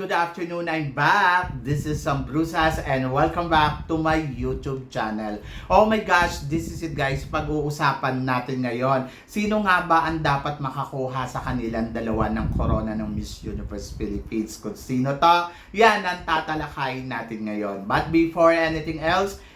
Good afternoon! I'm back! This is Sam Brusas and welcome back to my YouTube channel. Oh my gosh, this is it guys. Pag-uusapan natin ngayon. Sino nga ba ang dapat makakuha sa kanilang dalawa ng corona ng Miss Universe Philippines? Kung sino to, yan ang tatalakayin natin ngayon. But before anything else,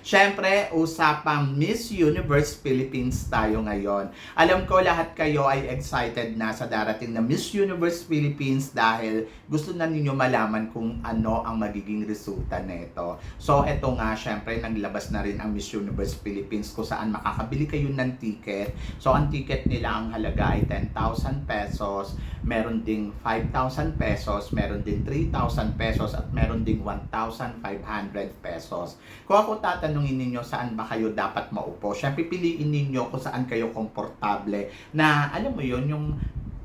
Syempre, usapang Miss Universe Philippines tayo ngayon. Alam ko lahat kayo ay excited na sa darating na Miss Universe Philippines dahil gusto na ninyo malaman kung ano ang magiging resulta nito. So, eto nga, syempre, naglabas na rin ang Miss Universe Philippines kung saan makakabili kayo ng ticket. So, ang ticket nila ang halaga ay 10,000 pesos, meron ding 5,000 pesos, meron din 3,000 pesos, at meron ding 1,500 pesos. Kung ako tatanungin ninyo saan ba kayo dapat maupo, syempre piliin ninyo kung saan kayo komportable na alam mo yon yung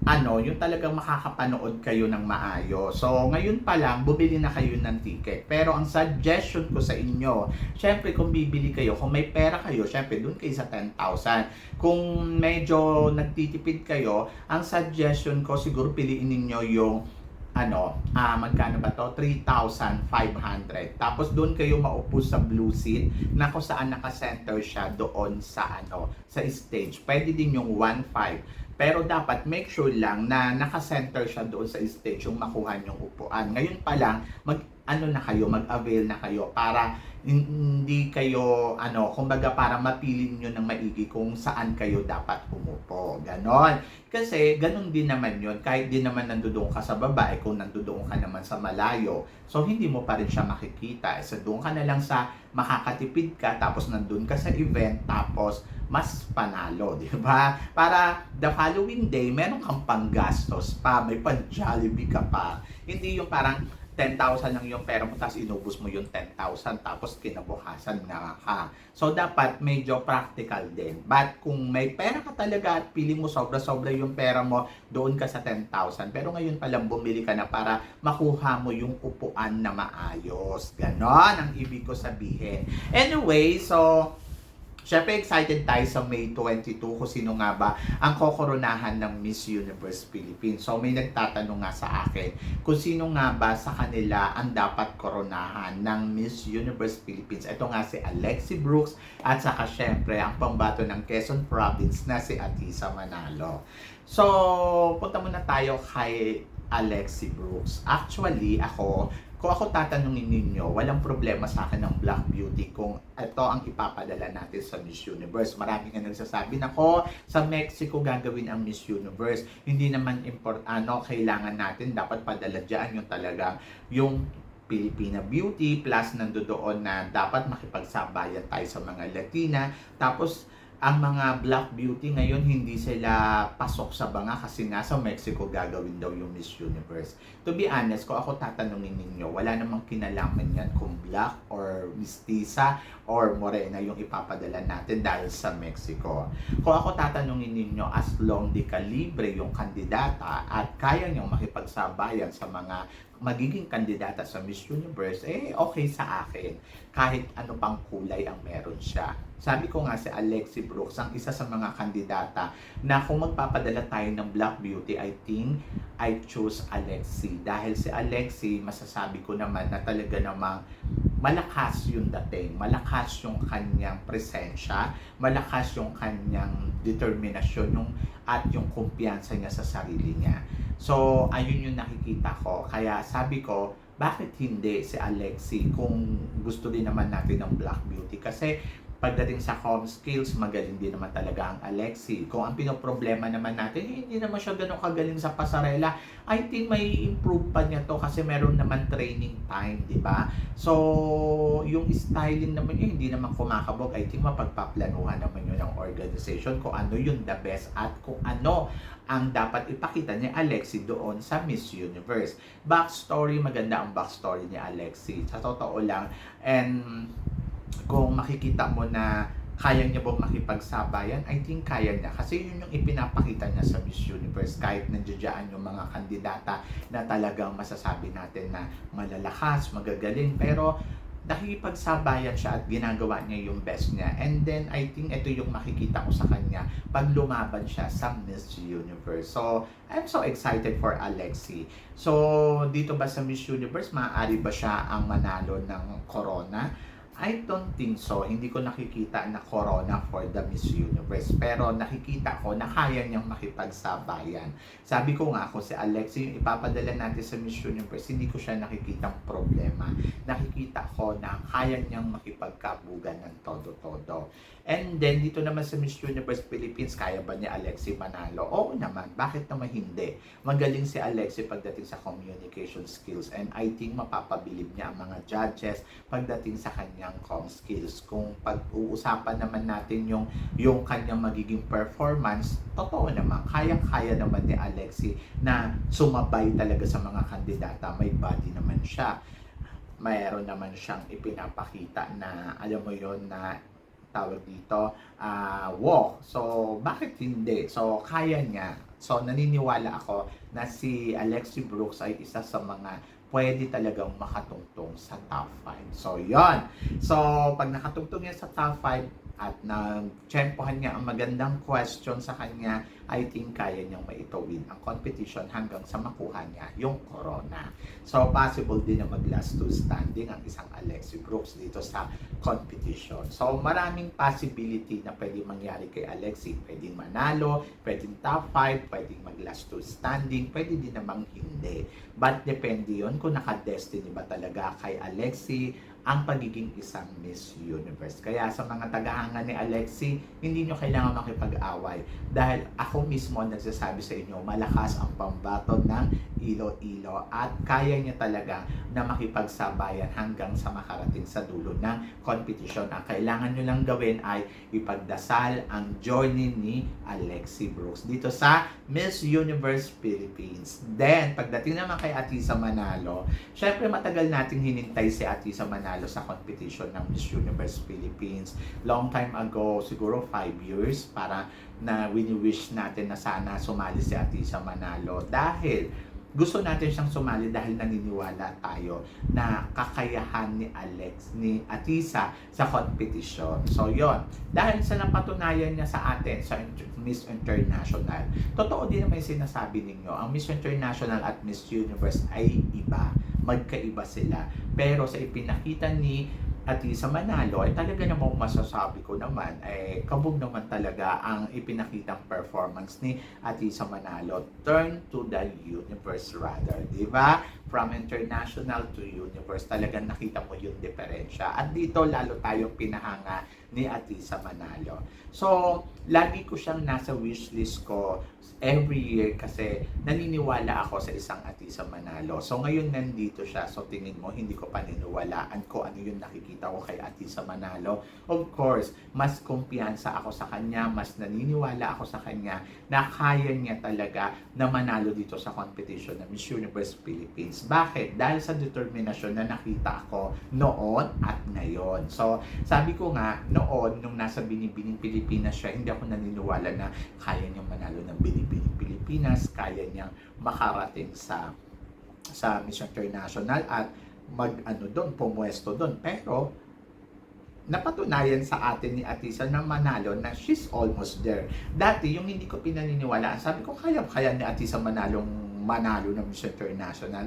ano, yung talagang makakapanood kayo ng maayos. So, ngayon pa lang, bumili na kayo ng ticket. Pero ang suggestion ko sa inyo, syempre kung bibili kayo, kung may pera kayo, syempre dun kayo sa 10,000. Kung medyo nagtitipid kayo, ang suggestion ko siguro piliin ninyo yung ano, ah magkano ba to? 3,500. Tapos doon kayo maupo sa blue seat na kung saan naka-center siya doon sa ano, sa stage. Pwede din yung 1,500. Pero dapat make sure lang na naka-center siya doon sa stage yung makuha yung upuan. Ngayon pa lang, mag ano na kayo, mag-avail na kayo para hindi kayo, ano, kumbaga para mapili niyo ng maigi kung saan kayo dapat umupo. Ganon. Kasi ganon din naman yon Kahit din naman nandoon ka sa baba, eh kung nandoon ka naman sa malayo, so hindi mo pa rin siya makikita. So doon ka na lang sa makakatipid ka, tapos nandun ka sa event, tapos mas panalo, di ba? Para the following day, meron kang panggastos pa, may pan-Jollibee ka pa. Hindi yung parang 10,000 lang yung pera mo, tapos inubos mo yung 10,000, tapos kinabukasan nga ka. So, dapat medyo practical din. But kung may pera ka talaga at pili mo sobra-sobra yung pera mo, doon ka sa 10,000. Pero ngayon pa lang bumili ka na para makuha mo yung upuan na maayos. Ganon ang ibig ko sabihin. Anyway, so Siyempre, excited tayo sa May 22 kung sino nga ba ang kokoronahan ng Miss Universe Philippines. So, may nagtatanong nga sa akin kung sino nga ba sa kanila ang dapat koronahan ng Miss Universe Philippines. Ito nga si Alexi Brooks at saka syempre ang pambato ng Quezon Province na si Atisa Manalo. So, punta muna tayo kay Alexi Brooks. Actually, ako, kung ako tatanungin ninyo, walang problema sa akin ng Black Beauty kung ito ang ipapadala natin sa Miss Universe. Marami nga nagsasabi na ko, sa Mexico gagawin ang Miss Universe. Hindi naman import, ano, kailangan natin, dapat padala dyan yung talaga, yung Filipina Beauty plus nandoon na dapat makipagsabayan tayo sa mga Latina. Tapos ang mga black beauty ngayon hindi sila pasok sa banga kasi nga sa Mexico gagawin daw yung Miss Universe. To be honest, kung ako tatanungin ninyo, wala namang kinalaman yan kung black or mestiza or morena yung ipapadala natin dahil sa Mexico. Kung ako tatanungin ninyo, as long di kalibre yung kandidata at kaya niyong makipagsabayan sa mga magiging kandidata sa Miss Universe, eh okay sa akin. Kahit ano pang kulay ang meron siya. Sabi ko nga si Alexi Brooks, ang isa sa mga kandidata na kung magpapadala tayo ng Black Beauty, I think I choose Alexi. Dahil si Alexi, masasabi ko naman na talaga namang malakas yung dating, malakas yung kanyang presensya, malakas yung kanyang determinasyon yung, at yung kumpiyansa niya sa sarili niya. So, ayun yung nakikita ko. Kaya sabi ko, bakit hindi si Alexi kung gusto din naman natin ng Black Beauty? Kasi Pagdating sa home skills, magaling din naman talaga ang Alexi. Kung ang pinoproblema naman natin, eh, hindi naman siya ganun kagaling sa pasarela, I think may improve pa niya to kasi meron naman training time, di ba? So, yung styling naman yun, hindi naman kumakabog. I think mapagpaplanuhan naman yun ng organization kung ano yung the best at kung ano ang dapat ipakita ni Alexi doon sa Miss Universe. Backstory, maganda ang backstory ni Alexi. Sa totoo lang, and kung makikita mo na kaya niya bang makipagsabayan, I think kaya niya. Kasi yun yung ipinapakita niya sa Miss Universe. Kahit nandiyan yung mga kandidata na talagang masasabi natin na malalakas, magagaling. Pero nakikipagsabayan siya at ginagawa niya yung best niya. And then, I think ito yung makikita ko sa kanya pag lumaban siya sa Miss Universe. So, I'm so excited for Alexi. So, dito ba sa Miss Universe, maaari ba siya ang manalo ng Corona? I don't think so. Hindi ko nakikita na corona for the Miss Universe. Pero nakikita ko na kaya niyang makipagsabayan. Sabi ko nga, kung si Alexi yung ipapadala natin sa Miss Universe, hindi ko siya nakikitang problema. Nakikita ko na kaya niyang makipagkabugan ng todo-todo. And then, dito naman sa Miss Universe Philippines, kaya ba ni Alexi manalo? Oo naman. Bakit naman hindi? Magaling si Alexi pagdating sa communication skills. And I think mapapabilib niya ang mga judges pagdating sa kanyang com skills. Kung pag-uusapan naman natin yung, yung kanyang magiging performance, totoo naman, kaya-kaya naman ni Alexi na sumabay talaga sa mga kandidata. May body naman siya. Mayroon naman siyang ipinapakita na, alam mo yon na tawag dito, ah walk. So, bakit hindi? So, kaya niya. So, naniniwala ako na si Alexi Brooks ay isa sa mga pwede talagang makatungtong sa top 5. So, yon So, pag nakatungtong yan sa top 5, at nag-tsempohan niya ang magandang question sa kanya, I think kaya niyang maitawid ang competition hanggang sa makuha niya yung corona. So, possible din na mag-last two standing ang isang Alexi Brooks dito sa competition. So, maraming possibility na pwede mangyari kay Alexi. Pwedeng manalo, pwedeng top 5, pwedeng mag-last two standing, pwede din namang hindi. But depende yon kung naka-destiny ba talaga kay Alexi ang pagiging isang Miss Universe. Kaya sa mga tagahanga ni Alexi, hindi nyo kailangan makipag-away. Dahil ako mismo ang nagsasabi sa inyo, malakas ang pambato ng Ilo-Ilo at kaya niya talaga na makipagsabayan hanggang sa makarating sa dulo ng competition. Ang kailangan nyo lang gawin ay ipagdasal ang journey ni Alexi Brooks dito sa Miss Universe Philippines. Then, pagdating naman kay Atisa Manalo, syempre matagal nating hinintay si Atisa Manalo sa competition ng Miss Universe Philippines. Long time ago, siguro 5 years, para na wini-wish natin na sana sumali si Atisa Manalo dahil gusto natin siyang sumali dahil naniniwala tayo na kakayahan ni Alex, ni Atisa sa competition. So, yon Dahil sa napatunayan niya sa atin sa Miss International, totoo din naman yung sinasabi ninyo, ang Miss International at Miss Universe ay iba. Magkaiba sila. Pero sa ipinakita ni Atisa Manalo, ay talaga namang masasabi ko naman, ay kabog naman talaga ang ipinakitang performance ni Atisa Manalo. Turn to the universe rather, di ba? From international to universe, talagang nakita mo yung diferensya. At dito lalo tayong pinahanga ni Atisa Manalo. So, lagi ko siyang nasa wishlist ko every year kasi naniniwala ako sa isang Atisa Manalo. So, ngayon nandito siya. So, tingin mo, hindi ko paniniwalaan ko ano yung nakikita ko kay Atisa Manalo. Of course, mas kumpiyansa ako sa kanya, mas naniniwala ako sa kanya na kaya niya talaga na manalo dito sa competition ng Miss Universe Philippines. Bakit? Dahil sa determinasyon na nakita ko noon at ngayon. So, sabi ko nga, noon, nung nasa Binibining Pilipinas siya, hindi ako naniniwala na kaya niyang manalo ng Binibining Pilipinas, kaya niyang makarating sa sa Miss International at mag ano doon, pumwesto doon. Pero napatunayan sa atin ni Atisa na manalo na she's almost there. Dati, yung hindi ko pinaniniwalaan, sabi ko, kaya kaya ni Atisa manalong manalo ng Miss International.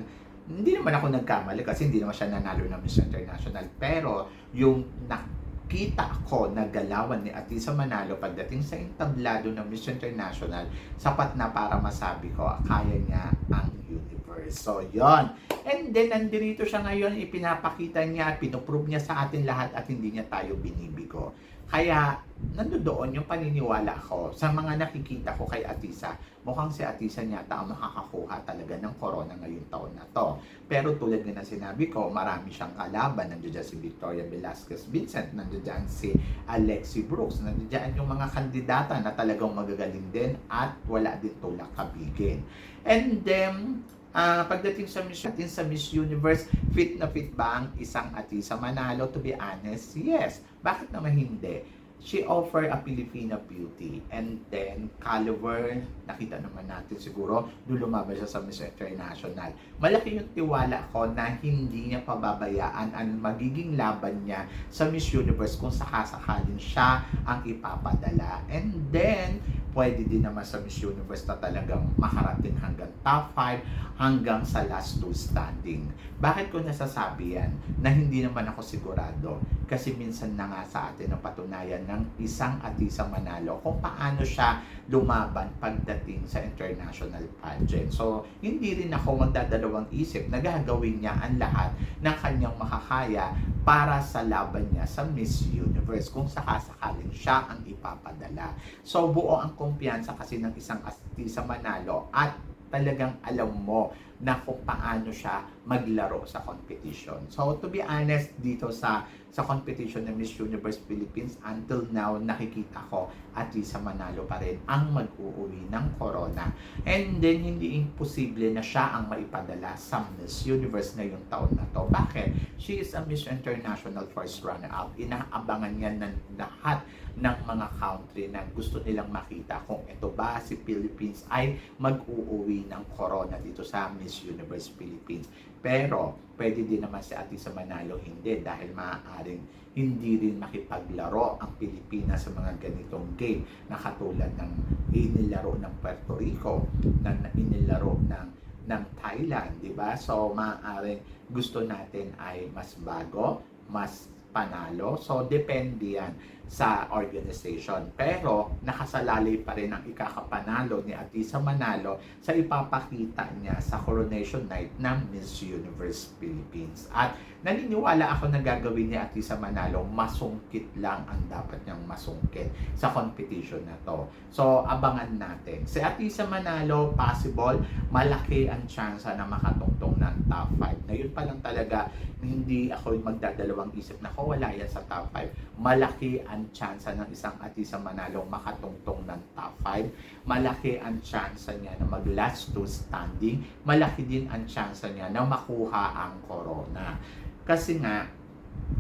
Hindi naman ako nagkamali kasi hindi naman siya nanalo ng Miss International. Pero, yung nakita ko na galawan ni Atisa Manalo pagdating sa entablado ng Miss International, sapat na para masabi ko, kaya niya ang universe. So, yon And then, nandito siya ngayon, ipinapakita niya, pinoprove niya sa atin lahat at hindi niya tayo binibigo. Kaya, nandoon yung paniniwala ko sa mga nakikita ko kay Atisa. Mukhang si Atisa yata ang makakakuha talaga ng corona ngayong taon na to. Pero tulad nga na sinabi ko, marami siyang kalaban. Nandiyan dyan si Victoria Velasquez Vincent, nandiyan dyan si Alexi Brooks, nandiyan dyan yung mga kandidata na talagang magagaling din at wala din tulak kabigin. And then, Ah, pagdating sa Miss, atin sa Miss Universe, fit na fit ba ang isang Atisa Manalo? To be honest, yes. Bakit naman hindi? She offered a Filipina beauty and then caliber, nakita naman natin siguro, doon lumabas siya sa Miss International. Malaki yung tiwala ko na hindi niya pababayaan ang magiging laban niya sa Miss Universe kung sakasakalin siya ang ipapadala. And then, pwede din naman sa Miss Universe na talagang makarating hanggang top 5 hanggang sa last two standing. Bakit ko nasasabi yan na hindi naman ako sigurado? Kasi minsan na nga sa atin napatunayan ng isang at isang manalo kung paano siya lumaban pagdating sa international pageant. So, hindi rin ako magdadalawang isip na gagawin niya ang lahat ng kanyang makakaya para sa laban niya sa Miss Universe kung sakasakalin siya ang ipapadala. So, buo ang kumpiyansa kasi ng isang artista manalo at talagang alam mo na kung paano siya maglaro sa competition. So to be honest dito sa sa competition ng Miss Universe Philippines until now nakikita ko at least sa Manalo pa rin ang mag-uuwi ng corona. And then hindi imposible na siya ang maipadala sa Miss Universe ngayong taon na to. Bakit? She is a Miss International first runner-up. Inaabangan niya ng lahat ng mga country na gusto nilang makita kung ito ba si Philippines ay mag-uuwi ng corona dito sa Miss Universe Philippines. Pero pwede din naman si Ate sa Manalo hindi dahil maaaring hindi rin makipaglaro ang Pilipinas sa mga ganitong game na katulad ng inilaro ng Puerto Rico, na inilaro ng ng Thailand, di ba? So maaaring gusto natin ay mas bago, mas panalo. So, depende yan sa organization. Pero, nakasalalay pa rin ang ikakapanalo ni Atisa Manalo sa ipapakita niya sa coronation night ng Miss Universe Philippines. At naniniwala ako na gagawin ni Atisa Manalo, masungkit lang ang dapat niyang masungkit sa competition na to. So, abangan natin. Si Atisa Manalo, possible, malaki ang chance na makatungtong ng top 5. Ngayon pa lang talaga, hindi ako magdadalawang isip na ko wala yan sa top 5. Malaki ang chance ng isang Atisa Manalo makatungtong ng top 5. Malaki ang chance niya na mag last two standing. Malaki din ang chance niya na makuha ang corona. Kasi nga,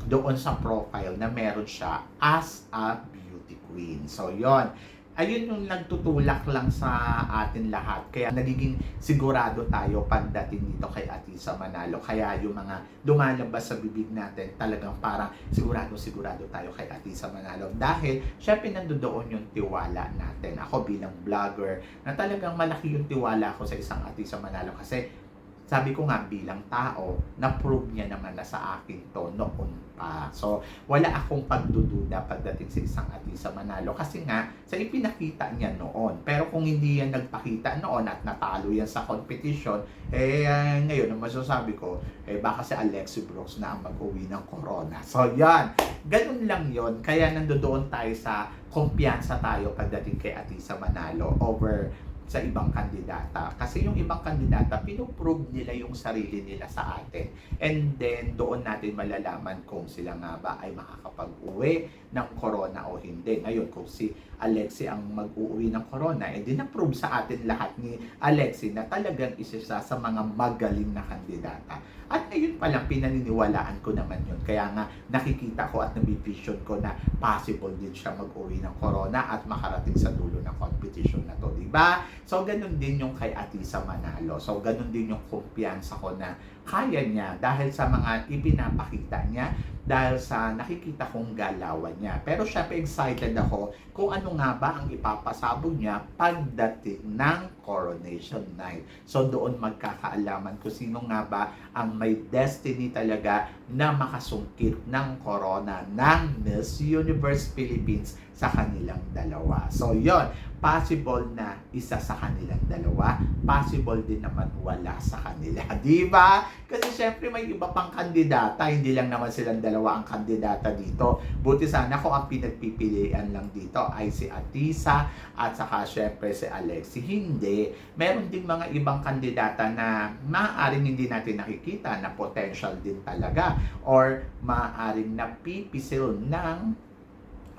doon sa profile na meron siya as a beauty queen. So, yon ayun yung nagtutulak lang sa atin lahat. Kaya nagiging sigurado tayo pagdating dito kay Atisa Manalo. Kaya yung mga lumalabas sa bibig natin, talagang parang sigurado-sigurado tayo kay Atisa Manalo. Dahil, syempre nandoon yung tiwala natin. Ako bilang vlogger, na talagang malaki yung tiwala ko sa isang Atisa Manalo. Kasi sabi ko nga bilang tao, na-prove niya naman na sa akin to noon pa. So, wala akong pagdududa pagdating sa isang atisa Manalo kasi nga, sa ipinakita niya noon. Pero kung hindi yan nagpakita noon at natalo yan sa competition, eh ngayon, ang masasabi ko, eh baka si Alexi Brooks na ang mag-uwi ng corona. So, yan. Ganun lang yon Kaya nandoon tayo sa kumpiyansa tayo pagdating kay Atisa Manalo over sa ibang kandidata. Kasi yung ibang kandidata, pinoprove nila yung sarili nila sa atin. And then, doon natin malalaman kung sila nga ba ay makakapag-uwi ng corona o hindi. Ngayon, kung si Alexi ang mag-uuwi ng corona, eh di na-prove sa atin lahat ni Alexi na talagang isa siya sa mga magaling na kandidata. At ngayon pa lang, pinaniniwalaan ko naman yun. Kaya nga, nakikita ko at nabivision ko na possible din siya mag-uwi ng corona at makarating sa dulo ng competition na to, di ba? So, ganun din yung kay Atisa Manalo. So, ganun din yung kumpiyansa ko na kaya niya dahil sa mga ipinapakita niya, dahil sa nakikita kong galawan niya. Pero syempre excited ako kung ano nga ba ang ipapasabog niya pagdating ng coronation night. So doon magkakaalaman kung sino nga ba ang may destiny talaga na makasungkit ng corona ng Miss Universe Philippines sa kanilang dalawa. So yon possible na isa sa kanilang dalawa, possible din naman wala sa kanila. Di ba? Kasi syempre may iba pang kandidata, hindi lang naman silang dalawa ang kandidata dito. Buti sana kung ang pinagpipilian lang dito ay si Atisa at saka syempre si Alexi. Hindi. Meron din mga ibang kandidata na maaaring hindi natin nakikita na potential din talaga or maaaring napipisil ng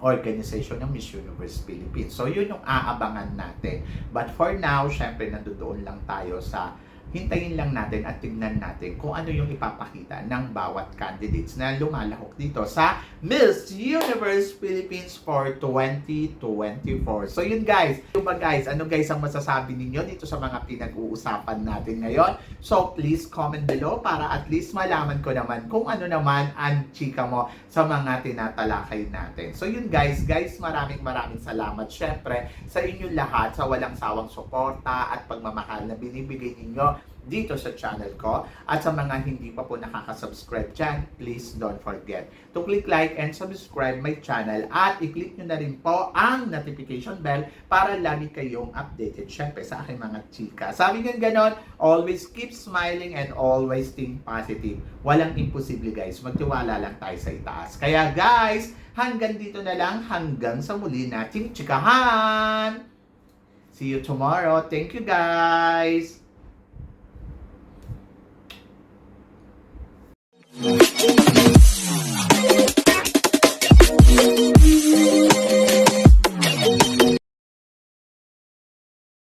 organization ng Miss Universe Philippines. So, yun yung aabangan natin. But for now, syempre, nandoon lang tayo sa hintayin lang natin at tignan natin kung ano yung ipapakita ng bawat candidates na lumalahok dito sa Miss Universe Philippines for 2024. So yun guys, yung ba guys, ano guys ang masasabi ninyo dito sa mga pinag-uusapan natin ngayon? So please comment below para at least malaman ko naman kung ano naman ang chika mo sa mga tinatalakay natin. So yun guys, guys maraming maraming salamat syempre sa inyong lahat sa walang sawang suporta at pagmamahal na binibigay ninyo dito sa channel ko. At sa mga hindi pa po nakaka-subscribe dyan, please don't forget to click like and subscribe my channel at i-click nyo na rin po ang notification bell para lagi kayong updated syempre sa aking mga chika. Sabi nga ganon, always keep smiling and always think positive. Walang imposible guys, magtiwala lang tayo sa itaas. Kaya guys, hanggang dito na lang, hanggang sa muli nating chikahan! See you tomorrow. Thank you guys! Thank you.